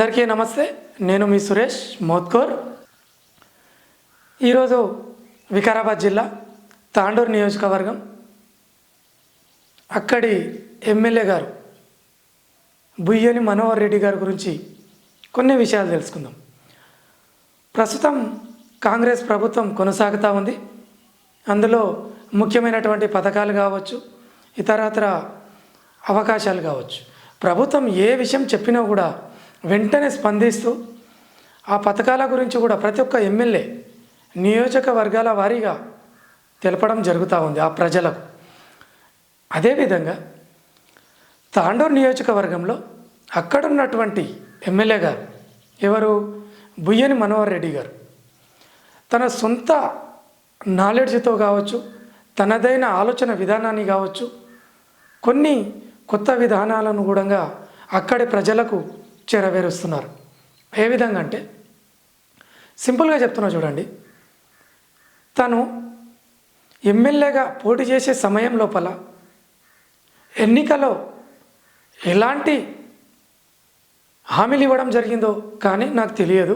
అందరికీ నమస్తే. నేను మీ సురేష్ మోత్కూర్. ఈరోజు వికారాబాద్ జిల్లా తాండూరు నియోజకవర్గం అక్కడి ఎమ్మెల్యే గారు బుయ్యని మనోహర్ రెడ్డి గారి గురించి కొన్ని విషయాలు తెలుసుకుందాం. ప్రస్తుతం కాంగ్రెస్ ప్రభుత్వం కొనసాగుతూ ఉంది. అందులో ముఖ్యమైనటువంటి పథకాలు కావచ్చు ఇతరత్ర అవకాశాలు కావచ్చు. ప్రభుత్వం ఏ విషయం చెప్పినా కూడా వెంటనే స్పందిస్తూ ఆ పథకాల గురించి కూడా ప్రతి ఒక్క ఎమ్మెల్యే నియోజకవర్గాల వారీగా తెలపడం జరుగుతూ ఉంది ఆ ప్రజలకు. అదేవిధంగా తాండూరు నియోజకవర్గంలో అక్కడ ఉన్నటువంటి ఎమ్మెల్యే గారు ఎవరు? బుయ్యని మనోహర్ రెడ్డి గారు. తన సొంత నాలెడ్జ్తో కావచ్చు తనదైన ఆలోచన విధానాన్ని కావచ్చు కొన్ని కొత్త విధానాలను కూడా అక్కడి ప్రజలకు చేరవేరుస్తున్నారు. ఏ విధంగా అంటే సింపుల్గా చెప్తున్నా చూడండి. తను ఎమ్మెల్యేగా పోటీ చేసే సమయం లోపల ఎన్నికలో ఎలాంటి హామీలు ఇవ్వడం జరిగిందో కానీ నాకు తెలియదు.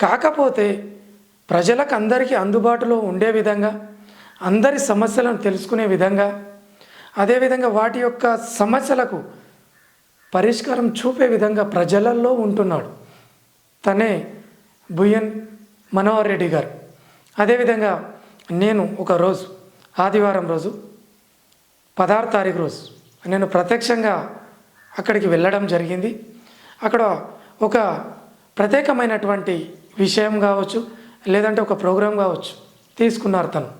కాకపోతే ప్రజలకు అందరికీ అందుబాటులో ఉండే విధంగా అందరి సమస్యలను తెలుసుకునే విధంగా అదేవిధంగా వాటి యొక్క సమస్యలకు పరిష్కారం చూపే విధంగా ప్రజలలో ఉంటున్నాడు. తనే బుయ్యన్ మనోహర్ రెడ్డి గారు. అదేవిధంగా నేను ఒక రోజు ఆదివారం రోజు పదహారు తారీఖు రోజు నేను ప్రత్యక్షంగా అక్కడికి వెళ్ళడం జరిగింది. అక్కడ ఒక ప్రత్యేకమైనటువంటి విషయం కావచ్చు లేదంటే ఒక ప్రోగ్రాం కావచ్చు తీసుకున్నారు తను.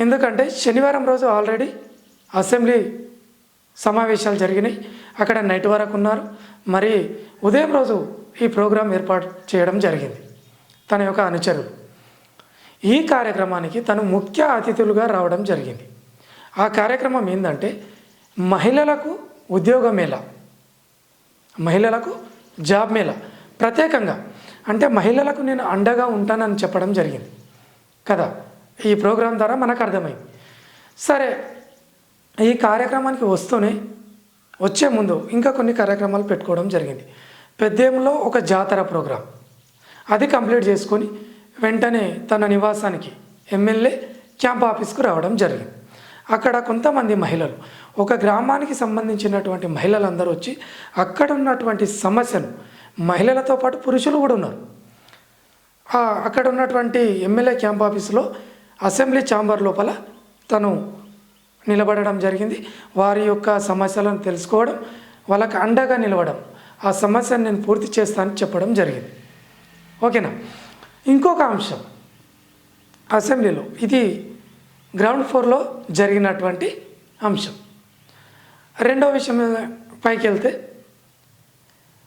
ఎందుకంటే శనివారం రోజు ఆల్రెడీ అసెంబ్లీ సమావేశాలు జరిగినాయి. అక్కడ నైట్ వరకు ఉన్నారు. మరి ఉదయం రోజు ఈ ప్రోగ్రాం ఏర్పాటు చేయడం జరిగింది. తన యొక్క అనుచరులు. ఈ కార్యక్రమానికి తను ముఖ్య అతిథులుగా రావడం జరిగింది. ఆ కార్యక్రమం ఏంటంటే మహిళలకు ఉద్యోగ మేళ మహిళలకు జాబ్ మేళ ప్రత్యేకంగా అంటే మహిళలకు నేను అండగా ఉంటానని చెప్పడం జరిగింది. కదా? ఈ ప్రోగ్రాం ద్వారా మనకు అర్థమైంది. సరే ఈ కార్యక్రమానికి వస్తూనే వచ్చే ముందు ఇంకా కొన్ని కార్యక్రమాలు పెట్టుకోవడం జరిగింది. పెద్దేములో ఒక జాతర ప్రోగ్రాం. అది కంప్లీట్ చేసుకొని వెంటనే తన నివాసానికి ఎమ్మెల్యే క్యాంప్ ఆఫీస్కు రావడం జరిగింది. అక్కడ కొంతమంది మహిళలు ఒక గ్రామానికి సంబంధించినటువంటి మహిళలందరూ వచ్చి అక్కడ ఉన్నటువంటి సమస్యను మహిళలతో పాటు పురుషులు కూడా ఉన్నారు. అక్కడ ఉన్నటువంటి ఎమ్మెల్యే క్యాంప్ ఆఫీసులో అసెంబ్లీ ఛాంబర్ లోపల తను నిలబడడం జరిగింది. వారి యొక్క సమస్యలను తెలుసుకోవడం వాళ్ళకి అండగా నిలవడం ఆ సమస్యను నేను పూర్తి చేస్తానని చెప్పడం జరిగింది. ఓకేనా? ఇంకొక అంశం. అసెంబ్లీలో ఇది గ్రౌండ్ ఫ్లోర్లో జరిగినటువంటి అంశం. రెండో విషయం పైకి వెళ్తే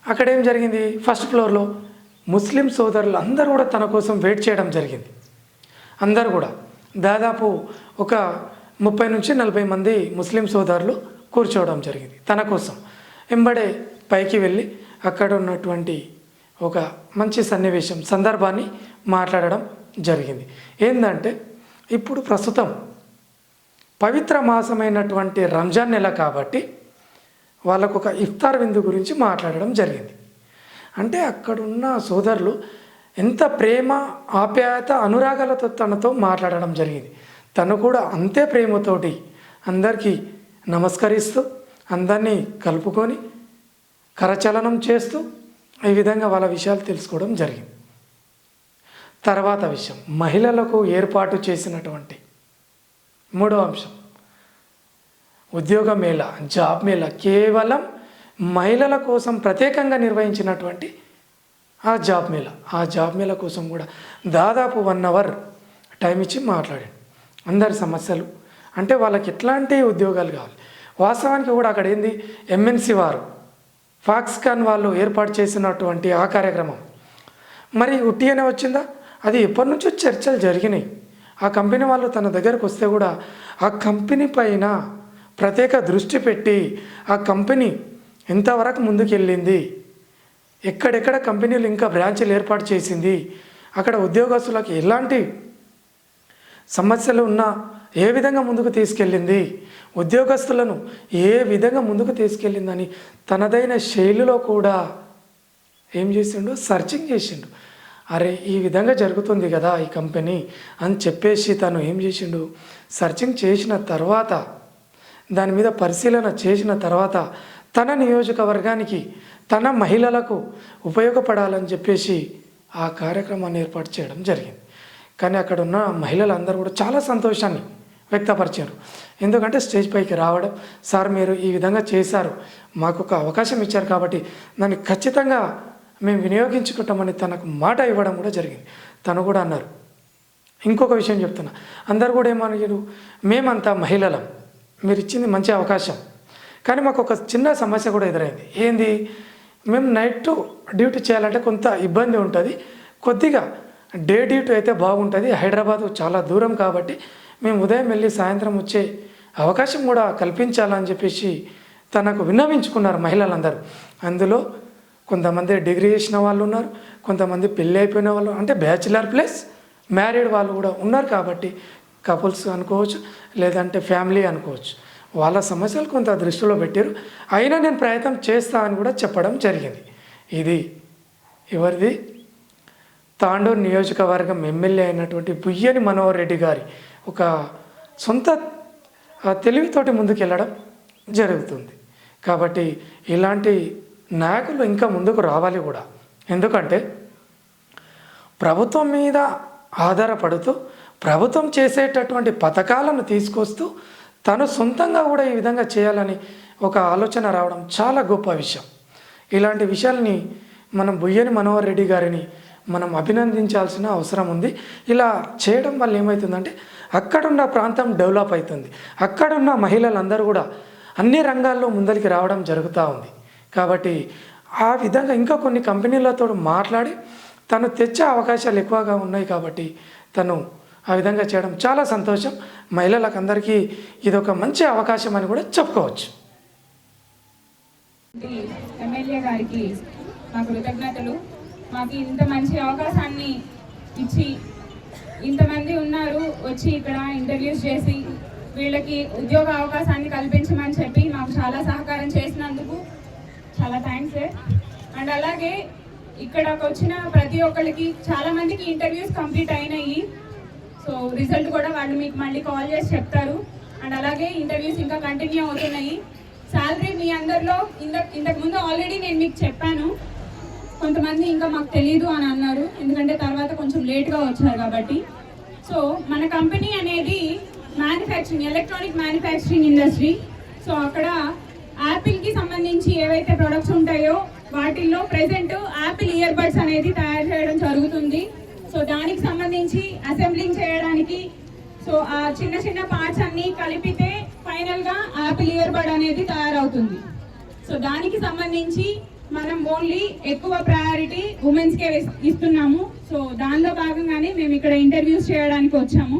అక్కడ ఏం జరిగింది? ఫస్ట్ ఫ్లోర్లో ముస్లిం సోదరులు అందరూ కూడా తన కోసం వెయిట్ చేయడం జరిగింది. అందరూ కూడా. దాదాపు ఒక ముప్పై నుంచి నలభై మంది ముస్లిం సోదరులు కూర్చోవడం జరిగింది. తన కోసం వెంబడే పైకి వెళ్ళి అక్కడ ఉన్నటువంటి ఒక మంచి సన్నివేశం సందర్భాన్ని మాట్లాడడం జరిగింది. ఏంటంటే ఇప్పుడు ప్రస్తుతం పవిత్ర మాసమైనటువంటి రంజాన్ నెల కాబట్టి వాళ్ళకు ఒక ఇఫ్తార్ విందు గురించి మాట్లాడడం జరిగింది. అంటే అక్కడున్న సోదరులు ఎంత ప్రేమ ఆప్యాయత అనురాగాలతో తనతో మాట్లాడడం జరిగింది. తను కూడా అంతే ప్రేమతోటి అందరికీ నమస్కరిస్తూ అందరినీ కలుపుకొని కరచలనం చేస్తూ ఈ విధంగా వాళ్ళ విషయాలు తెలుసుకోవడం జరిగింది. తర్వాత విషయం మహిళలకు ఏర్పాటు చేసినటువంటి మూడో అంశం. ఉద్యోగ మేళ జాబ్ మేళ కేవలం మహిళల కోసం ప్రత్యేకంగా నిర్వహించినటువంటి ఆ జాబ్ మేళ. ఆ జాబ్ మేళ కోసం కూడా దాదాపు వన్ అవర్ టైం ఇచ్చి మాట్లాడాడు. అందరి సమస్యలు. అంటే వాళ్ళకి ఎట్లాంటి ఉద్యోగాలు కావాలి? వాస్తవానికి కూడా అక్కడ ఏంది? ఎంఎన్సి వారు ఫాక్స్కాన్ వాళ్ళు ఏర్పాటు చేసినటువంటి ఆ కార్యక్రమం. మరి ఉట్టిగానే వచ్చిందా? అది ఎప్పటి నుంచో చర్చలు జరిగినాయి. ఆ కంపెనీ వాళ్ళు తన దగ్గరకు వస్తే కూడా ఆ కంపెనీ పైన ప్రత్యేక దృష్టి పెట్టి ఆ కంపెనీ ఎంతవరకు ముందుకెళ్ళింది? ఎక్కడెక్కడ కంపెనీలు ఇంకా బ్రాంచ్లు ఏర్పాటు చేసింది? అక్కడ ఉద్యోగస్తులకు ఎలాంటి సమస్యలు ఉన్నా ఏ విధంగా ముందుకు తీసుకెళ్ళింది? ఉద్యోగస్తులను ఏ విధంగా ముందుకు తీసుకెళ్ళిందని తనదైన శైలిలో కూడా ఏం చేసిండు? సర్చింగ్ చేసిండు. అరే ఈ విధంగా జరుగుతుంది కదా ఈ కంపెనీ అని చెప్పేసి తను ఏం చేసిండు? సర్చింగ్ చేసిన తర్వాత దాని మీద పరిశీలన చేసిన తర్వాత తన నియోజకవర్గానికి తన మహిళలకు ఉపయోగపడాలని చెప్పేసి ఆ కార్యక్రమాన్ని ఏర్పాటు చేయడం జరిగింది. కానీ అక్కడ ఉన్న మహిళలందరూ కూడా చాలా సంతోషాన్ని వ్యక్తపరిచారు. ఎందుకంటే స్టేజ్ పైకి రావడం సార్ మీరు ఈ విధంగా చేశారు మాకు ఒక అవకాశం ఇచ్చారు కాబట్టి దాన్ని ఖచ్చితంగా మేము వినియోగించుకుంటామని తనకు మాట ఇవ్వడం కూడా జరిగింది. తను కూడా అన్నారు. ఇంకొక విషయం చెప్తున్నా. అందరు కూడా ఏమన్నారు? మేమంతా మహిళలం మీరు ఇచ్చింది మంచి అవకాశం. కానీ మాకు ఒక చిన్న సమస్య కూడా ఎదురైంది. ఏంది? మేము నైట్ డ్యూటీ చేయాలంటే కొంత ఇబ్బంది ఉంటుంది. కొద్దిగా డే డ్యూటీ అయితే బాగుంటుంది. హైదరాబాద్ చాలా దూరం కాబట్టి మేము ఉదయం వెళ్ళి సాయంత్రం వచ్చే అవకాశం కూడా కల్పించాలని చెప్పేసి తనకు విన్నవించుకున్నారు మహిళలందరూ. అందులో కొంతమంది డిగ్రీ చేసిన వాళ్ళు ఉన్నారు కొంతమంది పెళ్ళి అయిపోయిన వాళ్ళు అంటే బ్యాచిలర్ ప్లస్ మ్యారీడ్ వాళ్ళు కూడా ఉన్నారు కాబట్టి కపుల్స్ అనుకోవచ్చు లేదంటే ఫ్యామిలీ అనుకోవచ్చు. వాళ్ళ సమస్యలు కొంత దృష్టిలో పెట్టారు. అయినా నేను ప్రయత్నం చేస్తా అని కూడా చెప్పడం జరిగింది. ఇది ఎవరిది? తాండూరు నియోజకవర్గం ఎమ్మెల్యే అయినటువంటి బుయ్యని మనోహర్ రెడ్డి గారి ఒక సొంత తెలివితోటి ముందుకెళ్ళడం జరుగుతుంది. కాబట్టి ఇలాంటి నాయకులు ఇంకా ముందుకు రావాలి కూడా. ఎందుకంటే ప్రభుత్వం మీద ఆధారపడుతూ ప్రభుత్వం చేసేటటువంటి పథకాలను తీసుకొస్తూ తను సొంతంగా కూడా ఈ విధంగా చేయాలని ఒక ఆలోచన రావడం చాలా గొప్ప విషయం. ఇలాంటి విషయాల్ని మనం బుయ్యని మనోహర్ రెడ్డి గారిని మనం అభినందించాల్సిన అవసరం ఉంది. ఇలా చేయడం వల్ల ఏమవుతుందంటే అక్కడున్న ప్రాంతం డెవలప్ అవుతుంది అక్కడున్న మహిళలందరూ కూడా అన్ని రంగాల్లో ముందరికి రావడం జరుగుతూ ఉంది. కాబట్టి ఆ విధంగా ఇంకా కొన్ని కంపెనీలతో మాట్లాడి తను తెచ్చే అవకాశాలు ఎక్కువగా ఉన్నాయి కాబట్టి తను ఆ విధంగా చేయడం చాలా సంతోషం. మహిళలకు అందరికీ ఇది ఒక మంచి అవకాశం అని కూడా చెప్పుకోవచ్చు. ఎమ్మెల్యే గారికి మా కృతజ్ఞతలు. మాకు ఇంత మంచి అవకాశాన్ని ఇచ్చి ఇంతమంది ఉన్నారు వచ్చి ఇక్కడ ఇంటర్వ్యూస్ చేసి వీళ్ళకి ఉద్యోగ అవకాశాన్ని కల్పించమని చెప్పి మాకు చాలా సహకారం చేసినందుకు చాలా థ్యాంక్స్ సార్ అండ్ అలాగే ఇక్కడకు వచ్చిన ప్రతి ఒక్కరికి చాలా మందికి ఇంటర్వ్యూస్ కంప్లీట్ అయినాయి. సో రిజల్ట్ కూడా వాళ్ళు మీకు మళ్ళీ కాల్ చేసి చెప్తారు. అండ్ అలాగే ఇంటర్వ్యూస్ ఇంకా కంటిన్యూ అవుతున్నాయి. శాలరీ మీ అందరిలో ఇంత ఇంతకుముందు ఆల్రెడీ నేను మీకు చెప్పాను. కొంతమంది ఇంకా మాకు తెలియదు అని అన్నారు. ఎందుకంటే తర్వాత కొంచెం లేట్గా వచ్చారు కాబట్టి. సో మన కంపెనీ అనేది manufacturing electronic manufacturing industry so అక్కడ యాపిల్కి సంబంధించి ఏవైతే ప్రొడక్ట్స్ ఉంటాయో వాటిల్లో ప్రెసెంట్ యాపిల్ ఇయర్ బడ్స్ అనేది తయారు చేయడం జరుగుతుంది. సో దానికి సంబంధించి అసెంబ్లింగ్ చేయడానికి సో ఆ చిన్న చిన్న పార్ట్స్ అన్ని కలిపితే ఫైనల్గా యాపిల్ ఇయర్ బడ్ అనేది తయారవుతుంది. సో దానికి సంబంధించి మనం ఓన్లీ ఎక్కువ ప్రయారిటీ ఉమెన్స్ కే ఇస్తున్నాము. సో దానిలో భాగంగానే మేము ఇక్కడ ఇంటర్వ్యూస్ చేయడానికి వచ్చాము.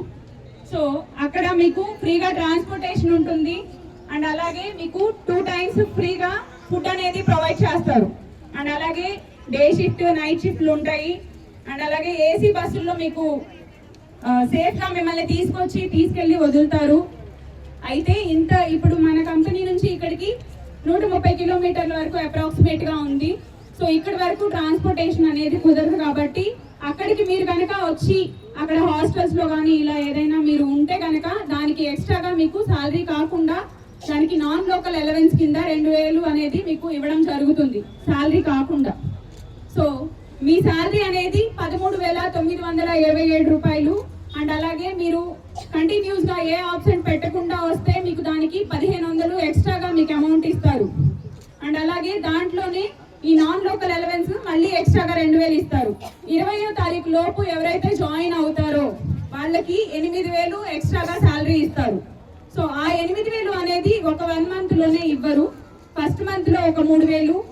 సో అక్కడ మీకు ఫ్రీగా ట్రాన్స్పోర్టేషన్ ఉంటుంది. అండ్ అలాగే మీకు టూ టైమ్స్ ఫ్రీగా ఫుడ్ అనేది ప్రొవైడ్ చేస్తారు. అండ్ అలాగే డే షిఫ్ట్ నైట్ షిఫ్ట్లు ఉంటాయి. అండ్ అలాగే ఏసీ బస్సుల్లో మీకు సేఫ్గా మిమ్మల్ని తీసుకొచ్చి తీసుకెళ్ళి వదులుతారు. అయితే ఇంత ఇప్పుడు మన కంపెనీ నుంచి ఇక్కడికి నూట ముప్పై కిలోమీటర్ల వరకు అప్రాక్సిమేట్గా ఉంది. సో ఇక్కడ వరకు ట్రాన్స్పోర్టేషన్ అనేది కుదరదు కాబట్టి అక్కడికి మీరు కనుక వచ్చి అక్కడ హాస్టల్స్లో కానీ ఇలా ఏదైనా మీరు ఉంటే కనుక దానికి ఎక్స్ట్రాగా మీకు శాలరీ కాకుండా దానికి నాన్ లోకల్ ఎలవెన్స్ కింద రెండు వేలు అనేది మీకు ఇవ్వడం జరుగుతుంది. శాలరీ కాకుండా. సో మీ శాలరీ అనేది పదమూడు వేల తొమ్మిది వందల ఇరవై ఏడు రూపాయలు. అండ్ అలాగే మీరు కంటిన్యూస్గా ఏ ఆప్షన్ పెట్టకుండా వస్తే మీకు దానికి పదిహేను వందలు ఎక్స్ట్రా అమౌంట్ ఇస్తారు. అండ్ అలాగే దాంట్లోనే ఈ నాన్ లోకల్ ఎలవెన్స్ మళ్ళీ ఎక్స్ట్రాగా రెండు వేలు ఇస్తారు. ఇరవయో తారీఖు లోపు ఎవరైతే జాయిన్ అవుతారో వాళ్ళకి ఎనిమిది వేలు ఎక్స్ట్రాగా శాలరీ ఇస్తారు. సో ఆ ఎనిమిది వేలు అనేది ఒక వన్ మంత్లోనే ఇవ్వరు. ఫస్ట్ మంత్లో ఒక మూడు వేలు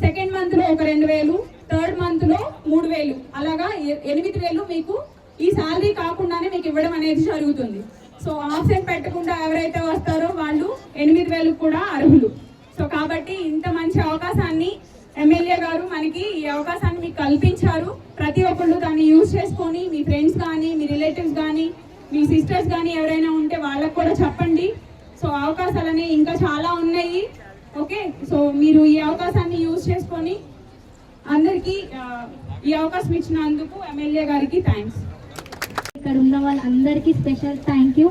సెకండ్ మంత్లో ఒక రెండు వేలు థర్డ్ మంత్లో మూడు వేలు. అలాగా ఎ- ఎనిమిది వేలు మీకు ఈ శాలరీ కాకుండానే మీకు ఇవ్వడం అనేది జరుగుతుంది. సో ఆప్షన్ పెట్టకుండా ఎవరైతే వస్తారో వాళ్ళు ఎనిమిది వేలు కూడా అర్హులు. సో కాబట్టి ఇంత మంచి అవకాశాన్ని ఎమ్మెల్యే గారు మనకి ఈ అవకాశాన్ని మీకు కల్పించారు. ప్రతి ఒక్కళ్ళు దాన్ని యూజ్ చేసుకొని మీ ఫ్రెండ్స్ కానీ మీ రిలేటివ్స్ కానీ మీ సిస్టర్స్ కానీ ఎవరైనా ఉంటే వాళ్ళకు కూడా చెప్పండి. సో అవకాశాలు అనేవి ఇంకా చాలా ఉన్నాయి. ఓకే? సో మీరు ఈ అవకాశాన్ని యూజ్ చేసుకొని అందరికీ ఈ అవకాశం ఇచ్చినందుకు ఎమ్మెల్యే గారికి థ్యాంక్స్. ఇక్కడ ఉన్న వాళ్ళందరికీ స్పెషల్ థ్యాంక్ యూ.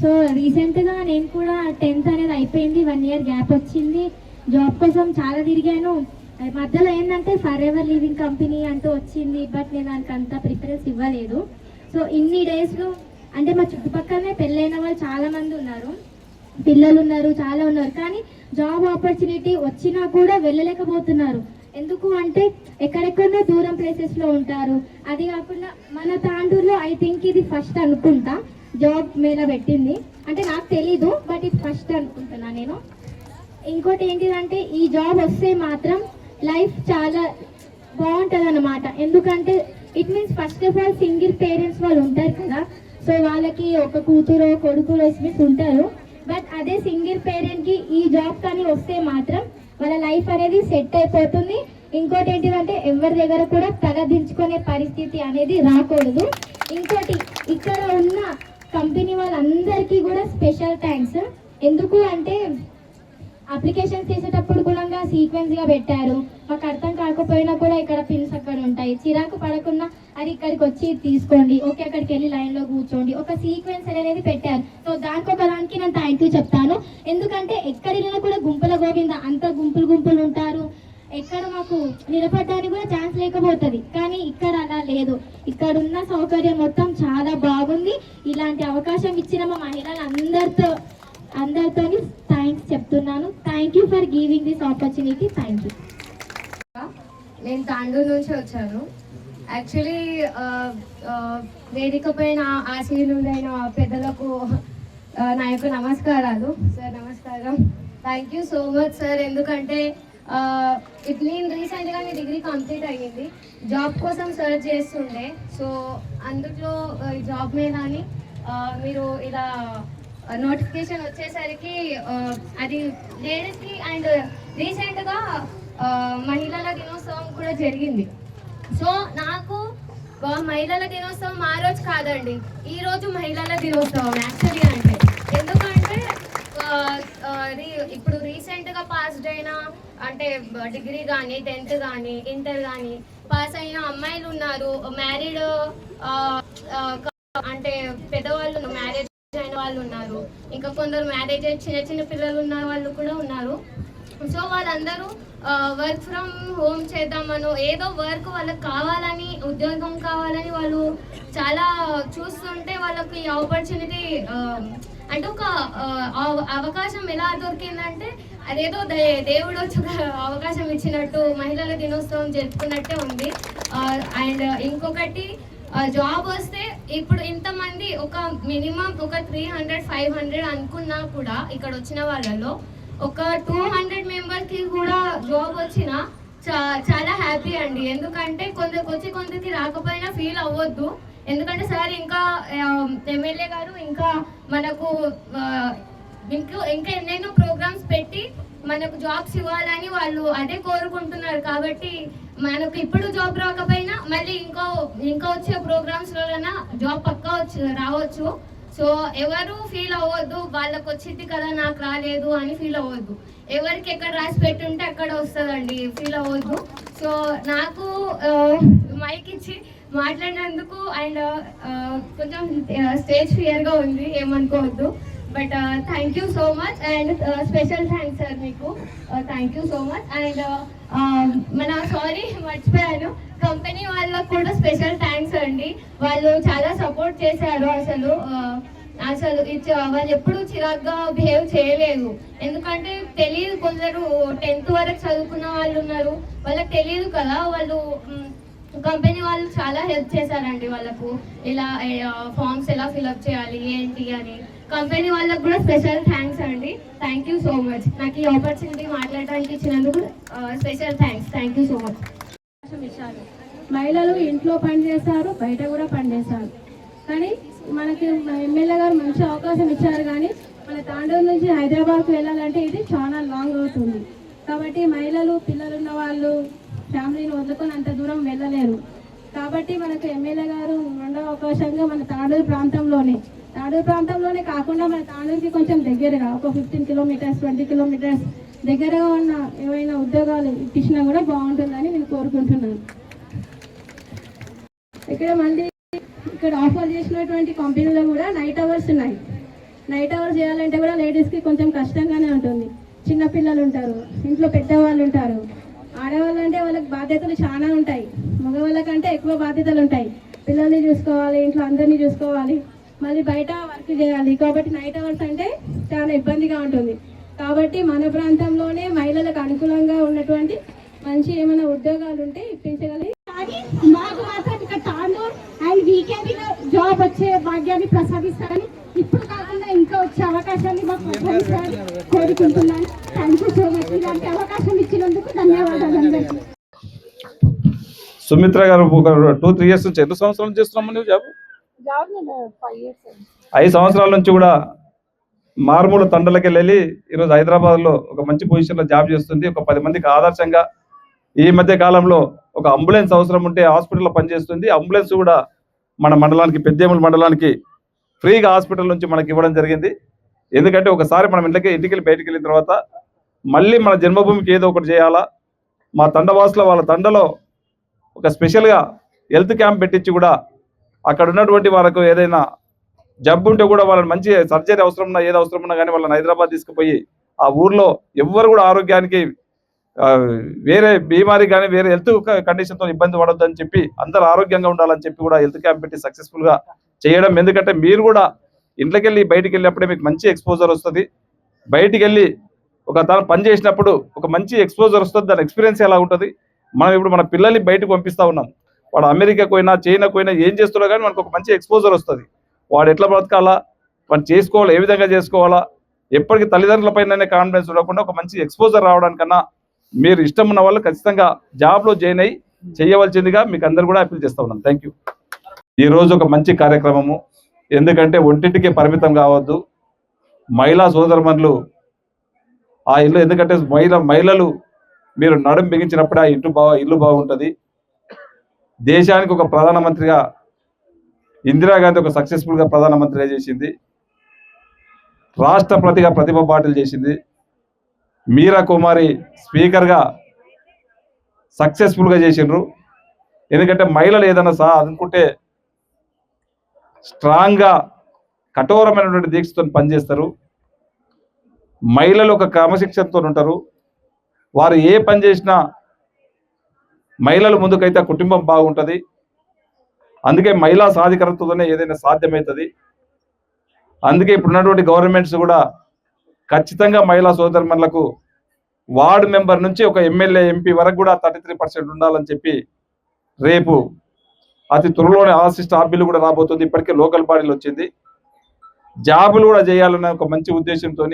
సో రీసెంట్గా నేను కూడా టెన్త్ అనేది అయిపోయింది వన్ ఇయర్ గ్యాప్ వచ్చింది. జాబ్ కోసం చాలా తిరిగాను. మధ్యలో ఏంటంటే ఫర్ ఎవర్ లివింగ్ కంపెనీ అంటూ వచ్చింది బట్ నేను దానికి అంత ప్రిఫరెన్స్ ఇవ్వలేదు. సో ఇన్ని డేస్లో అంటే మా చుట్టుపక్కలనే పెళ్ళైన వాళ్ళు చాలామంది ఉన్నారు. పిల్లలు ఉన్నారు చాలా ఉన్నారు. కానీ జాబ్ ఆపర్చునిటీ వచ్చినా కూడా వెళ్ళలేకపోతున్నారు. ఎందుకు అంటే ఎక్కడెక్కడో దూరం ప్లేసెస్లో ఉంటారు. అది కాకుండా మన తాండూరులో ఐ థింక్ ఇది ఫస్ట్ అనుకుంటా. జాబ్ మీద పెట్టింది. అంటే నాకు తెలీదు బట్ ఇది ఫస్ట్ అనుకుంటున్నా నేను. ఇంకోటి ఏంటిదంటే ఈ జాబ్ వస్తే మాత్రం లైఫ్ చాలా బాగుంటుంది అనమాట ఎందుకంటే it means first of all single parents వాళ్ళు ఉంటారు కదా. సో వాళ్ళకి ఒక కూతురు కొడుకులు మీన్స్ ఉంటారు. బట్ అదే సింగిల్ పేరెంట్కి ఈ జాబ్ కానీ వస్తే మాత్రం వాళ్ళ లైఫ్ అనేది సెట్ అయిపోతుంది. ఇంకోటి ఏంటిదంటే ఎవరి దగ్గర కూడా తగదించుకునే పరిస్థితి అనేది రాకూడదు. ఇంకోటి ఇక్కడ ఉన్న కంపెనీ వాళ్ళందరికీ కూడా స్పెషల్ థ్యాంక్స్. ఎందుకు అంటే అప్లికేషన్స్ చేసేటప్పుడు కూడా సీక్వెన్స్గా పెట్టారు. మాకు అర్థం కాకపోయినా కూడా ఇక్కడ పిన్స్ అక్కడ ఉంటాయి. చిరాకు పడకుండా అది ఇక్కడికి వచ్చి తీసుకోండి. ఓకే అక్కడికి వెళ్ళి లైన్లో కూర్చోండి. ఒక సీక్వెన్స్ అనేది పెట్టారు. సో దానికి ఒక దానికి నేను థ్యాంక్ యూ చెప్తాను. ఎందుకంటే ఎక్కడ కూడా గుంపుల గోవింద అంత గుంపులు గుంపులు ఉంటారు. ఎక్కడ మాకు నిలబడడానికి కూడా ఛాన్స్ లేకపోతుంది. కానీ ఇక్కడ అలా లేదు. ఇక్కడ ఉన్న సౌకర్యం మొత్తం చాలా బాగుంది. ఇలాంటి అవకాశం ఇచ్చిన మా మహిళలు అందరితో అందరితో థ్యాంక్స్ చెప్తున్నాను. Thank you for giving this opportunity thank you నేను తాండూరు నుంచి వచ్చాను. యాక్చువల్లీ వేదిక పైన ఆశీనులైన పెద్దలకు నా యొక్క నమస్కారాలు. సార్ నమస్కారం. Thank you so much sir ఎందుకంటే ఇప్పుడు నేను రీసెంట్గా మీ డిగ్రీ కంప్లీట్ అయ్యింది. జాబ్ కోసం సర్చ్ చేస్తుండే. సో అందులో ఈ జాబ్ మీద అని మీరు ఇలా నోటిఫికేషన్ వచ్చేసరికి అది లేడీస్కి అండ్ రీసెంట్గా మహిళల దినోత్సవం కూడా జరిగింది. సో నాకు మహిళల దినోత్సవం ఆ రోజు కాదండి. ఈ రోజు మహిళల దినోత్సవం యాక్చువల్లీ అంటే. ఎందుకంటే రీ- ఇప్పుడు రీసెంట్గా పాస్డ్ అయిన అంటే డిగ్రీ కానీ టెన్త్ కానీ ఇంటర్ కానీ పాస్ అయిన అమ్మాయిలు ఉన్నారు. మ్యారీడ్ అంటే పెద్దవాళ్ళు మ్యారేజ్ అయిన వాళ్ళు ఉన్నారు. ఇంకా కొందరు మ్యారేజ్ చిన్న చిన్న పిల్లలు ఉన్న వాళ్ళు కూడా ఉన్నారు. సో వాళ్ళందరూ వర్క్ ఫ్రమ్ హోమ్ చేద్దామను ఏదో వర్క్ వాళ్ళకి కావాలని ఉద్యోగం కావాలని వాళ్ళు చాలా చూస్తుంటే వాళ్ళకి ఆపర్చునిటీ అంటే ఒక అవ- అవకాశం ఎలా దొరికిందంటే అదేదో దేవుడు వచ్చి ఒక అవకాశం ఇచ్చినట్టు మహిళల దినోత్సవం జరుపుకున్నట్టే ఉంది. అండ్ ఇంకొకటి జాబ్ వస్తే ఇప్పుడు ఇంతమంది ఒక మినిమం ఒక త్రీ హండ్రెడ్ ఫైవ్ హండ్రెడ్ అనుకున్నా కూడా ఇక్కడ వచ్చిన వాళ్ళలో ఒక టూ హండ్రెడ్ మెంబర్స్కి కూడా జాబ్ వచ్చిన చాలా హ్యాపీ అండి. ఎందుకంటే కొందరికి వచ్చి కొందరికి రాకపోయినా ఫీల్ అవ్వద్దు. ఎందుకంటే సార్ ఇంకా ఎమ్మెల్యే గారు ఇంకా మనకు ఇంకా ఇంకా ఎన్నెన్నో ప్రోగ్రామ్స్ పెట్టి మనకు జాబ్స్ ఇవ్వాలని వాళ్ళు అదే కోరుకుంటున్నారు. కాబట్టి మనకు ఇప్పుడు జాబ్ రాకపోయినా మళ్ళీ ఇంకో ఇంకా వచ్చే ప్రోగ్రామ్స్ లోనైనా జాబ్ పక్కా వచ్చి రావచ్చు. సో ఎవరు ఫీల్ అవ్వద్దు వాళ్ళకి వచ్చింది కదా నాకు రాలేదు అని ఫీల్ అవ్వద్దు. ఎవరికి ఎక్కడ రాసి పెట్టుంటే అక్కడ వస్తుందండి ఫీల్ అవ్వద్దు. సో నాకు మైక్ ఇచ్చి మాట్లాడినందుకు అండ్ కొంచెం స్టేజ్ ఫియర్గా ఉంది ఏమనుకోవద్దు. But thank you so much and special thanks sir మీకు. Thank you so much and మన సారీ మర్చిపోయాను. కంపెనీ వాళ్ళకు కూడా స్పెషల్ థ్యాంక్స్ అండి. వాళ్ళు చాలా సపోర్ట్ చేశారు అసలు. Uh, అసలు ఇచ్చ- వాళ్ళు ఎప్పుడు చిరాగ్గా బిహేవ్ చేయలేదు. ఎందుకంటే తెలియదు కొందరు టెన్త్ వరకు చదువుకున్న వాళ్ళు ఉన్నారు. వాళ్ళకి తెలియదు కదా వాళ్ళు కంపెనీ వాళ్ళు చాలా హెల్ప్ చేశారండి వాళ్ళకు. ఇలా ఫామ్స్ ఎలా ఫిల్అప్ చేయాలి ఏంటి అని. కంపెనీ వాళ్ళకు కూడా స్పెషల్ థ్యాంక్స్ అండి. థ్యాంక్ యూ సో మచ్ నాకు ఈ ఆపర్చునిటీ మాట్లాడడానికి ఇచ్చినందుకు special thanks. Thank you so much ఇచ్చారు మహిళలు ఇంట్లో పని చేస్తారు బయట కూడా పని చేస్తారు. కానీ మనకి ఎమ్మెల్యే గారు మంచి అవకాశం ఇచ్చారు కానీ మన తాండూరు నుంచి హైదరాబాద్కు వెళ్ళాలంటే ఇది చాలా లాంగ్ అవుతుంది కాబట్టి మహిళలు పిల్లలు ఉన్న వాళ్ళు ఫ్యామిలీని వదులుకొని అంత దూరం వెళ్ళలేరు. కాబట్టి మనకు ఎమ్మెల్యే గారు రెండవ అవకాశంగా మన తాండూరు ప్రాంతంలోనే తాండూరు ప్రాంతంలోనే కాకుండా మన తాండూరుకి కొంచెం దగ్గరగా ఒక ఫిఫ్టీన్ కిలోమీటర్స్ ట్వంటీ కిలోమీటర్స్ దగ్గరగా ఉన్న ఏమైనా ఉద్యోగాలు ఇప్పించినా కూడా బాగుంటుందని నేను కోరుకుంటున్నాను. ఇక్కడ మళ్ళీ ఇక్కడ ఆఫర్ చేసినటువంటి కంపెనీలో కూడా నైట్ అవర్స్ ఉన్నాయి. నైట్ అవర్స్ చేయాలంటే కూడా లేడీస్కి కొంచెం కష్టంగానే ఉంటుంది. చిన్నపిల్లలు ఉంటారు ఇంట్లో పెద్దవాళ్ళు ఉంటారు. ఆడవాళ్ళు అంటే వాళ్ళకి బాధ్యతలు చాలా ఉంటాయి. మగవాళ్ళకంటే ఎక్కువ బాధ్యతలు ఉంటాయి. పిల్లల్ని చూసుకోవాలి ఇంట్లో అందరినీ చూసుకోవాలి. మళ్ళీ బయట వర్క్ చేయాలి. కాబట్టి నైట్ అవర్స్ అంటే చాలా ఇబ్బందిగా ఉంటుంది. కాబట్టి మన ప్రాంతంలోనే మహిళలకు అనుకూలంగా ఉన్నటువంటి మంచి ఏమైనా ఉద్యోగాలు ఉంటే ఇప్పించగలిగి కానీ మాకు మాత్రం ఇక్కడ తాండూర్ అండ్ వీకెండ్ జాబ్ వచ్చే భాగ్యాన్ని ప్రసాదిస్తారని ఇప్పుడు కాకుండా ఇంకా వచ్చే అవకాశాన్ని మాకు ప్రసాదిస్తారని కోరుకుంటున్నాను. థ్యాంక్ యూ సో మచ్ ఇలాంటి అవకాశం ఇచ్చినందుకు ధన్యవాదాలు అందరికీ. సుమిత్ర గారు ఒక టూ త్రీ ఇయర్స్ నుంచి ఎన్ని సంవత్సరాలు చేస్తున్నాము నువ్వు జాబ్ ఐదు సంవత్సరాల నుంచి కూడా మారుమూల తండలకి వెళ్ళి ఈరోజు హైదరాబాద్లో ఒక మంచి పొజిషన్లో జాబ్ చేస్తుంది. ఒక పది మందికి ఆదర్శంగా ఈ మధ్య కాలంలో ఒక అంబులెన్స్ అవసరం ఉంటే హాస్పిటల్లో పనిచేస్తుంది. అంబులెన్స్ కూడా మన మండలానికి పెద్దేముల మండలానికి ఫ్రీగా హాస్పిటల్ నుంచి మనకి ఇవ్వడం జరిగింది. ఎందుకంటే ఒకసారి మనం ఇంటికి ఇంటికి వెళ్ళి బయటికి వెళ్ళిన తర్వాత మళ్ళీ మన జన్మభూమికి ఏదో ఒకటి చేయాలా? మా తండవాసుల వాళ్ళ తండలో ఒక స్పెషల్గా హెల్త్ క్యాంప్ పెట్టించి కూడా అక్కడ ఉన్నటువంటి వాళ్ళకు ఏదైనా జబ్బు ఉంటే కూడా వాళ్ళని మంచి సర్జరీ అవసరం ఉన్నా ఏది అవసరం ఉన్నా కానీ వాళ్ళని హైదరాబాద్ తీసుకుపోయి ఆ ఊర్లో ఎవ్వరు కూడా ఆరోగ్యానికి వేరే బీమారి కానీ వేరే హెల్త్ కండిషన్తో ఇబ్బంది పడొద్దని చెప్పి అందరు ఆరోగ్యంగా ఉండాలని చెప్పి కూడా హెల్త్ క్యాంప్ పెట్టి సక్సెస్ఫుల్గా చేయడం. ఎందుకంటే మీరు కూడా ఇంట్లోకి వెళ్ళి బయటికి వెళ్ళినప్పుడే మీకు మంచి ఎక్స్పోజర్ వస్తుంది. బయటికి వెళ్ళి ఒక తను పని చేసినప్పుడు ఒక మంచి ఎక్స్పోజర్ వస్తుంది. దాని ఎక్స్పీరియన్స్ ఎలా ఉంటుంది? మనం ఇప్పుడు మన పిల్లల్ని బయటకు పంపిస్తా ఉన్నాం. వాడు అమెరికాకు పోయినా చైనాకు పోయినా ఏం చేస్తున్నా కానీ మనకు ఒక మంచి ఎక్స్పోజర్ వస్తుంది. వాడు ఎట్లా బ్రతకాలా? వాడు చేసుకోవాలా? ఏ విధంగా చేసుకోవాలా? ఎప్పటికీ తల్లిదండ్రుల పైన కాన్ఫిడెన్స్ ఉండకుండా ఒక మంచి ఎక్స్పోజర్ రావడానికన్నా మీరు ఇష్టం ఉన్న వాళ్ళు ఖచ్చితంగా జాబ్లో జాయిన్ అయ్యి చేయవలసిందిగా మీకు అందరు కూడా అప్పీల్ చేస్తా ఉన్నాను థ్యాంక్ యూ ఈ రోజు ఒక మంచి కార్యక్రమము. ఎందుకంటే ఒంటింటికి పరిమితం కావద్దు. మహిళా సోదరమణులు ఆ ఇల్లు ఎందుకంటే మహిళ మహిళలు మీరు నడుం బిగించినప్పుడు ఆ ఇంటి బా ఇల్లు బాగుంటుంది. దేశానికి ఒక ప్రధానమంత్రిగా ఇందిరాగాంధీ ఒక సక్సెస్ఫుల్గా ప్రధానమంత్రిగా చేసింది. రాష్ట్రపతిగా ప్రతిభ పాటిల్ చేసింది. మీరా కుమారి స్పీకర్గా సక్సెస్ఫుల్గా చేసిండ్రు. ఎందుకంటే మహిళలు ఏదైనా సహా అనుకుంటే స్ట్రాంగ్గా కఠోరమైనటువంటి దీక్షతో పనిచేస్తారు. మహిళలు ఒక క్రమశిక్షణతో ఉంటారు. వారు ఏ పని చేసినా మహిళలు ముందుకైతే కుటుంబం బాగుంటుంది. అందుకే మహిళా సాధికారతతోనే ఏదైనా సాధ్యమవుతుంది అందుకే ఇప్పుడున్నటువంటి గవర్నమెంట్స్ కూడా ఖచ్చితంగా మహిళా సోదరుమణులకు వార్డు మెంబర్ నుంచి ఒక ఎమ్మెల్యే ఎంపీ వరకు కూడా థర్టీ త్రీ పర్సెంట్ ఉండాలని చెప్పి రేపు అతి త్వరలోనే ఆశిష్ట ఆ కూడా రాబోతుంది. ఇప్పటికే లోకల్ బాడీలు వచ్చింది. జాబులు కూడా చేయాలనే ఒక మంచి ఉద్దేశంతో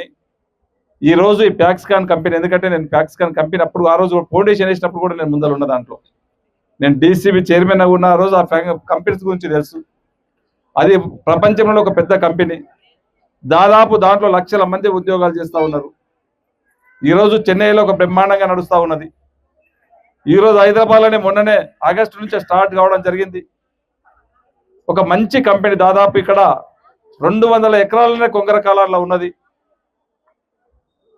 ఈ రోజు ఈ ప్యాక్స్కాన్ కంపెనీ ఎందుకంటే నేను ప్యాక్స్కాన్ కంపెనీ అప్పుడు ఆ రోజు ఫౌండేషన్ వేసినప్పుడు కూడా నేను ముందర ఉన్న దాంట్లో. నేను డీసీబీ చైర్మన్ ఉన్న ఆ రోజు ఆ కంపెనీస్ గురించి తెలుసు. అది ప్రపంచంలో ఒక పెద్ద కంపెనీ దాదాపు దాంట్లో లక్షల మంది ఉద్యోగాలు చేస్తూ ఉన్నారు. ఈరోజు చెన్నైలో ఒక బ్రహ్మాండంగా నడుస్తూ ఉన్నది. ఈరోజు హైదరాబాద్లోనే మొన్ననే ఆగస్టు నుంచి స్టార్ట్ కావడం జరిగింది. ఒక మంచి కంపెనీ దాదాపు ఇక్కడ రెండు వందల ఎకరాలనే కొంగర కాలాల్లో ఉన్నది.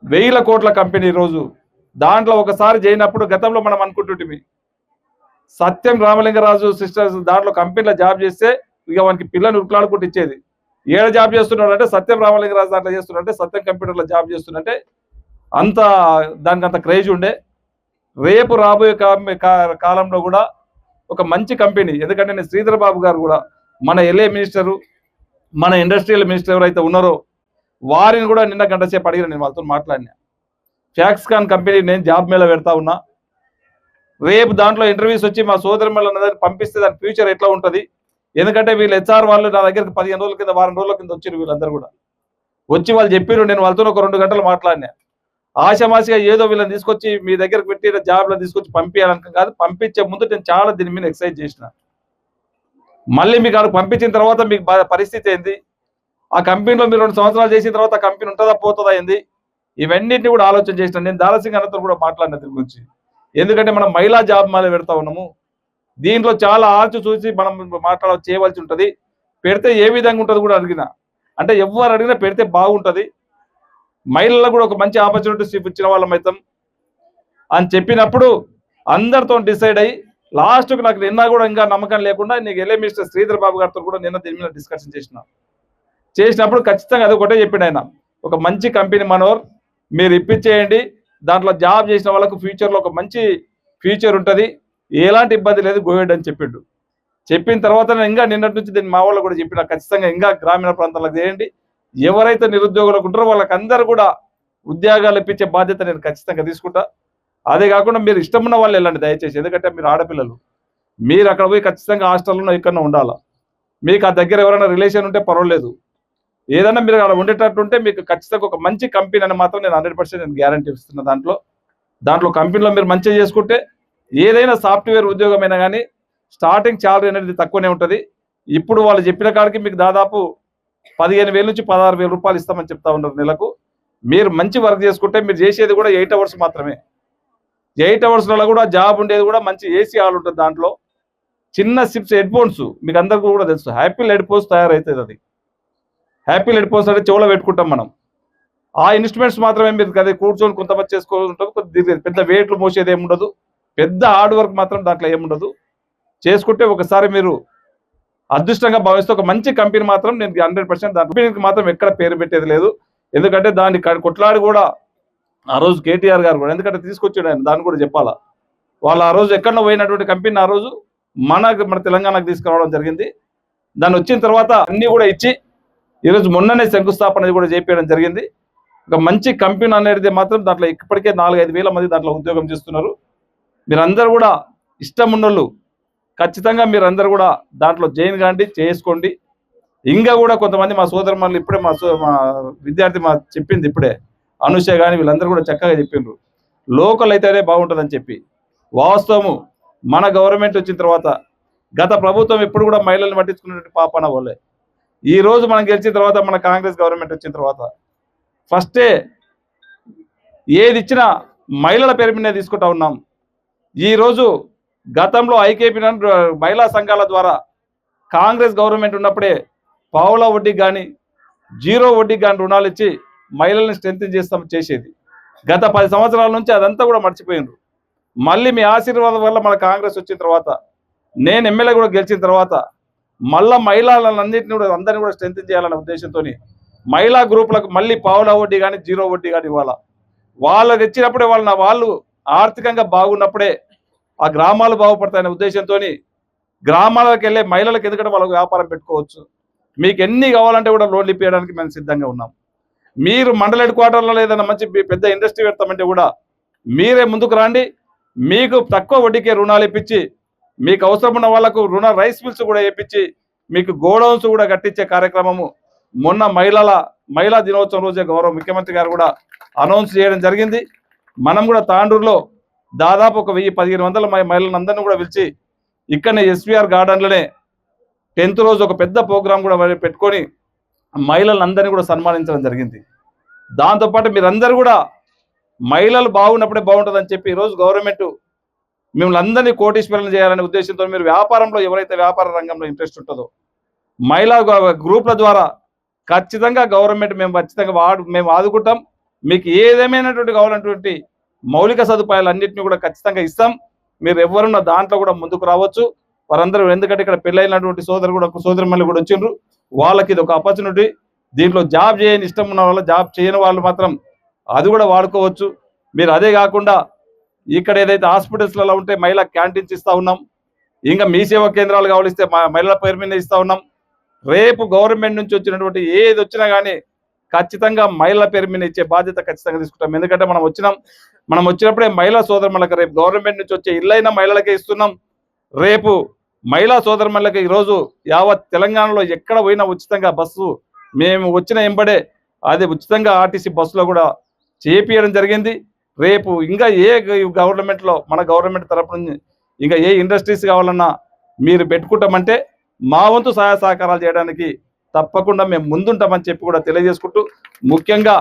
వేల కోట్ల కంపెనీ ఈరోజు దాంట్లో ఒకసారి చేయనప్పుడు గతంలో మనం అనుకుంటుంటిమి. సత్యం రామలింగరాజు సిస్టర్స్ దాంట్లో కంపెనీలో జాబ్ చేస్తే ఇక వానికి పిల్లని ఉట్లాడుకుంటూ ఇచ్చేది. ఏడ జాబ్ చేస్తున్నాడు అంటే సత్యం రామలింగరాజు దాంట్లో చేస్తున్నాడంటే సత్యం కంప్యూటర్లో జాబ్ చేస్తున్నట్టే అంత దానికి అంత క్రేజ్ ఉండే. రేపు రాబోయే కాలంలో కూడా ఒక మంచి కంపెనీ ఎందుకంటే నేను శ్రీధర్ బాబు గారు కూడా మన ఎల్ఏ మినిస్టరు మన ఇండస్ట్రియల్ మినిస్టర్ ఎవరైతే ఉన్నారో వారిని కూడా నిన్న గంట సేపు అడిగిన నేను వాళ్ళతో మాట్లాడినా. ఫ్యాక్స్కాన్ కంపెనీ నేను జాబ్ మీద పెడతా ఉన్నా. రేపు దాంట్లో ఇంటర్వ్యూస్ వచ్చి మా సోదరి మళ్ళీ పంపిస్తే దాని ఫ్యూచర్ ఎట్లా ఉంటుంది? ఎందుకంటే వీళ్ళు హెచ్ఆర్ వాళ్ళు నా దగ్గరికి పదిహేను రోజుల కింద వారం రోజుల కింద వచ్చారు వీళ్ళందరూ కూడా. వచ్చి వాళ్ళు చెప్పారు నేను వాళ్ళతో ఒక రెండు గంటలు మాట్లాడినా. ఆశమాసిగా ఏదో వీళ్ళని తీసుకొచ్చి మీ దగ్గరకు పెట్టి జాబ్లో తీసుకొచ్చి పంపించాలని కాదు పంపించే ముందు నేను చాలా దీని మీద ఎక్సైజ్ చేసిన. మళ్ళీ మీకు అక్కడ పంపించిన తర్వాత మీకు పరిస్థితి ఏంది? ఆ కంపెనీలో మీరు రెండు సంవత్సరాలు చేసిన తర్వాత ఆ కంపెనీ ఉంటుందా పోతుందా ఏంది? ఇవన్నిటిని కూడా ఆలోచన చేసిన నేను దారాసింగ్ అన్నతో కూడా మాట్లాడిన దీని గురించి. ఎందుకంటే మనం మహిళా జాబ్ మీద పెడతా ఉన్నాము. దీంట్లో చాలా ఆర్చి చూసి మనం మాట్లాడ చేయవలసి ఉంటుంది. పెడితే ఏ విధంగా ఉంటుంది కూడా అడిగిన. అంటే ఎవరు అడిగినా పెడితే బాగుంటుంది. మహిళలకు కూడా ఒక మంచి ఆపర్చునిటీస్ ఇచ్చిన వాళ్ళం అవుతాం. అని చెప్పినప్పుడు అందరితో డిసైడ్ అయ్యి లాస్ట్కి నాకు నిన్న కూడా ఇంకా నమ్మకం లేకుండా నీకు వెళ్ళే మిస్టర్ శ్రీధర్ బాబు గారితో కూడా నిన్న దీని మీద డిస్కషన్ చేసిన. చేసినప్పుడు ఖచ్చితంగా అది ఒకటే చెప్పిండు ఆయన. ఒక మంచి కంపెనీ మనోర్ మీరు ఇప్పించేయండి. దాంట్లో జాబ్ చేసిన వాళ్ళకు ఫ్యూచర్లో ఒక మంచి ఫ్యూచర్ ఉంటుంది. ఎలాంటి ఇబ్బంది లేదు గోయడ్ అని చెప్పిండు. చెప్పిన తర్వాత నేను ఇంకా నిన్నటి నుంచి దీన్ని మా వాళ్ళు కూడా చెప్పిన ఖచ్చితంగా ఇంకా గ్రామీణ ప్రాంతాలకు చేయండి. ఎవరైతే నిరుద్యోగులకు ఉంటారో వాళ్ళకందరూ కూడా ఉద్యోగాలు ఇప్పించే బాధ్యత నేను ఖచ్చితంగా తీసుకుంటా. అదే కాకుండా మీరు ఇష్టం ఉన్న వాళ్ళు వెళ్ళండి దయచేసి ఎందుకంటే మీరు ఆడపిల్లలు. మీరు అక్కడ పోయి ఖచ్చితంగా హాస్టల్లో ఇక్కడ ఉండాలా. మీకు ఆ దగ్గర ఎవరైనా రిలేషన్ ఉంటే పర్వాలేదు. ఏదైనా మీరు అక్కడ ఉండేటట్టు ఉంటే మీకు ఖచ్చితంగా ఒక మంచి కంపెనీ అని మాత్రం నేను హండ్రెడ్ పర్సెంట్ నేను గ్యారంటీ ఇస్తున్నా దాంట్లో. దాంట్లో కంపెనీలో మీరు మంచిగా చేసుకుంటే ఏదైనా సాఫ్ట్వేర్ ఉద్యోగమైనా కానీ స్టార్టింగ్ శాలరీ అనేది తక్కువనే ఉంటుంది. ఇప్పుడు వాళ్ళు చెప్పిన కాడికి మీకు దాదాపు పదిహేను వేల నుంచి పదహారు వేల రూపాయలు ఇస్తామని చెప్తా ఉన్నారు నెలకు. మీరు మంచి వర్క్ చేసుకుంటే మీరు చేసేది కూడా ఎయిట్ అవర్స్ మాత్రమే. ఎయిట్ అవర్స్లలో కూడా జాబ్ ఉండేది కూడా మంచి ఏసీ హాల్ ఉంటుంది దాంట్లో. చిన్న సిప్స్ హెడ్ ఫోన్స్ మీకు అందరికీ కూడా తెలుసు. హ్యాపీ హెడ్ ఫోన్స్ తయారవుతుంది అది. హ్యాపీ హెడ్ ఫోన్స్ చెవులో పెట్టుకుంటాం మనం. ఆ ఇన్స్ట్రుమెంట్స్ మాత్రమే మీరు కదా కూర్చొని కొంతమంది చేసుకోవాల్సి ఉంటుంది కొద్ది పెద్ద వెయిట్లు మోసేది ఏముండదు. పెద్ద హార్డ్ వర్క్ మాత్రం దాంట్లో ఏముండదు. చేసుకుంటే ఒకసారి మీరు అదృష్టంగా భావిస్తే ఒక మంచి కంపెనీ మాత్రం నేను హండ్రెడ్ పర్సెంట్ దాని కంపెనీకి మాత్రం ఎక్కడ పేరు పెట్టేది లేదు. ఎందుకంటే దాన్ని కొట్లాడి కూడా ఆ రోజు కేటీఆర్ గారు కూడా ఎందుకంటే తీసుకొచ్చాడు ఆయన దాన్ని కూడా చెప్పాలా. వాళ్ళు ఆ రోజు ఎక్కడో పోయినటువంటి కంపెనీ ఆ రోజు మన మన తెలంగాణకు తీసుకురావడం జరిగింది. దాన్ని వచ్చిన తర్వాత అన్ని కూడా ఇచ్చి ఈరోజు మొన్ననే శంకుస్థాపన కూడా చేపించడం జరిగింది. ఒక మంచి కంపెనీ అనేది మాత్రం దాంట్లో ఇప్పటికే నాలుగు ఐదు వేల మంది దాంట్లో ఉద్యోగం చేస్తున్నారు. మీరందరూ కూడా ఇష్టం ఉన్నోళ్ళు ఖచ్చితంగా మీరందరూ కూడా దాంట్లో జైన్ కాండి చేసుకోండి. ఇంకా కూడా కొంతమంది మా సోదరు ఇప్పుడే మా సో- మా విద్యార్థి మా చెప్పింది ఇప్పుడే. అనుష కానీ వీళ్ళందరూ కూడా చక్కగా చెప్పిండ్రు. లోకల్ అయితేనే బాగుంటుందని చెప్పి. వాస్తవము మన గవర్నమెంట్ వచ్చిన తర్వాత గత ప్రభుత్వం ఎప్పుడు కూడా మహిళల్ని పట్టించుకున్నటువంటి పాపన వాళ్ళే. ఈ రోజు మనం గెలిచిన తర్వాత మన కాంగ్రెస్ గవర్నమెంట్ వచ్చిన తర్వాత ఫస్టే ఏది ఇచ్చినా మహిళల పేరు మీద తీసుకుంటా ఉన్నాం. ఈ రోజు గతంలో ఐకేపీ మహిళా సంఘాల ద్వారా కాంగ్రెస్ గవర్నమెంట్ ఉన్నప్పుడే పావుల వడ్డీ కానీ జీరో వడ్డీ కానీ రుణాలు ఇచ్చి మహిళల్ని స్ట్రెంత్ చేస్తాం చేసేది. గత పది సంవత్సరాల నుంచి అదంతా కూడా మర్చిపోయినారు మళ్ళీ మీ ఆశీర్వాదం వల్ల మన కాంగ్రెస్ వచ్చిన తర్వాత నేను ఎమ్మెల్యే కూడా గెలిచిన తర్వాత మళ్ళా మహిళలన్నింటినీ కూడా అందరినీ కూడా స్ట్రెంత్ చేయాలనే ఉద్దేశంతో మహిళా గ్రూపులకు మళ్ళీ పావుల వడ్డీ కానీ జీరో వడ్డీ కానీ ఇవ్వాలా? వాళ్ళకి ఇచ్చినప్పుడే వాళ్ళ నా వాళ్ళు ఆర్థికంగా బాగున్నప్పుడే ఆ గ్రామాలు బాగుపడతాయనే ఉద్దేశంతో గ్రామాలకు వెళ్ళే మహిళలకు ఎందుకంటే వాళ్ళకు వ్యాపారం పెట్టుకోవచ్చు. మీకు ఎన్ని కావాలంటే కూడా లోన్లు ఇప్పించడానికి మేము సిద్ధంగా ఉన్నాం. మీరు మండల హెడ్ క్వార్టర్లో ఏదైనా మంచి పెద్ద ఇండస్ట్రీ పెడతామంటే కూడా మీరే ముందుకు రండి. మీకు తక్కువ వడ్డీకే రుణాలు ఇప్పించి మీకు అవసరం ఉన్న వాళ్ళకు రుణ రైస్ మిల్స్ కూడా వేయించి మీకు గోడౌన్స్ కూడా కట్టించే కార్యక్రమము మొన్న మహిళల మహిళా దినోత్సవం రోజే గౌరవ ముఖ్యమంత్రి గారు కూడా అనౌన్స్ చేయడం జరిగింది. మనం కూడా తాండూరులో దాదాపు ఒక వెయ్యి పదిహేను వందల మహిళలందరినీ కూడా పిలిచి ఇక్కడనే ఎస్విఆర్ గార్డెన్లోనే టెన్త్ రోజు ఒక పెద్ద ప్రోగ్రాం కూడా పెట్టుకొని మహిళలందరినీ కూడా సన్మానించడం జరిగింది. దాంతోపాటు మీరందరూ కూడా మహిళలు బాగున్నప్పుడే బాగుంటుందని చెప్పి ఈరోజు గవర్నమెంట్ మిమ్మల్ని అందరినీ కోటీశ్వరులను చేయాలనే ఉద్దేశంతో మీరు వ్యాపారంలో ఎవరైతే వ్యాపార రంగంలో ఇంట్రెస్ట్ ఉంటుందో మహిళా గ్రూప్ల ద్వారా ఖచ్చితంగా గవర్నమెంట్ మేము ఖచ్చితంగా వాడు మేము ఆదుకుంటాం. మీకు ఏదేమైనటువంటి కావాలన్నటువంటి మౌలిక సదుపాయాలు అన్నింటినీ కూడా ఖచ్చితంగా ఇస్తాం. మీరు ఎవరున్న దాంట్లో కూడా ముందుకు రావచ్చు. వారందరూ ఎందుకంటే ఇక్కడ పెళ్ళైనటువంటి సోదరు కూడా సోదరి మళ్ళీ కూడా వచ్చిండ్రు. వాళ్ళకి ఇది ఒక ఆపర్చునిటీ దీంట్లో జాబ్ చేయని ఇష్టం ఉన్న వాళ్ళు జాబ్ చేయని వాళ్ళు మాత్రం అది కూడా వాడుకోవచ్చు. మీరు అదే కాకుండా ఇక్కడ ఏదైతే హాస్పిటల్స్లలో ఉంటే మహిళా క్యాంటీన్స్ ఇస్తా ఉన్నాం. ఇంకా మీ సేవా కేంద్రాలు కావాలిస్తే మహిళల పేరు మీద ఇస్తా ఉన్నాం. రేపు గవర్నమెంట్ నుంచి వచ్చినటువంటి ఏది వచ్చినా కానీ ఖచ్చితంగా మహిళల పేరు మీద ఇచ్చే బాధ్యత ఖచ్చితంగా తీసుకుంటాం. ఎందుకంటే మనం వచ్చినాం మనం వచ్చినప్పుడే మహిళా సోదరులకు రేపు గవర్నమెంట్ నుంచి వచ్చే ఇల్లైన మహిళలకే ఇస్తున్నాం. రేపు మహిళా సోదరులకు ఈరోజు యావత్ తెలంగాణలో ఎక్కడ పోయినా ఉచితంగా బస్సు మేము వచ్చిన ఎంబడే అది ఉచితంగా ఆర్టీసీ బస్సులో కూడా చేపియడం జరిగింది. రేపు ఇంకా ఏ గవర్నమెంట్లో మన గవర్నమెంట్ తరపు నుంచి ఇంకా ఏ ఇండస్ట్రీస్ కావాలన్నా మీరు పెట్టుకుంటామంటే మా వంతు సహాయ సహకారాలు చేయడానికి తప్పకుండా మేము ముందుంటామని చెప్పి కూడా తెలియజేసుకుంటూ ముఖ్యంగా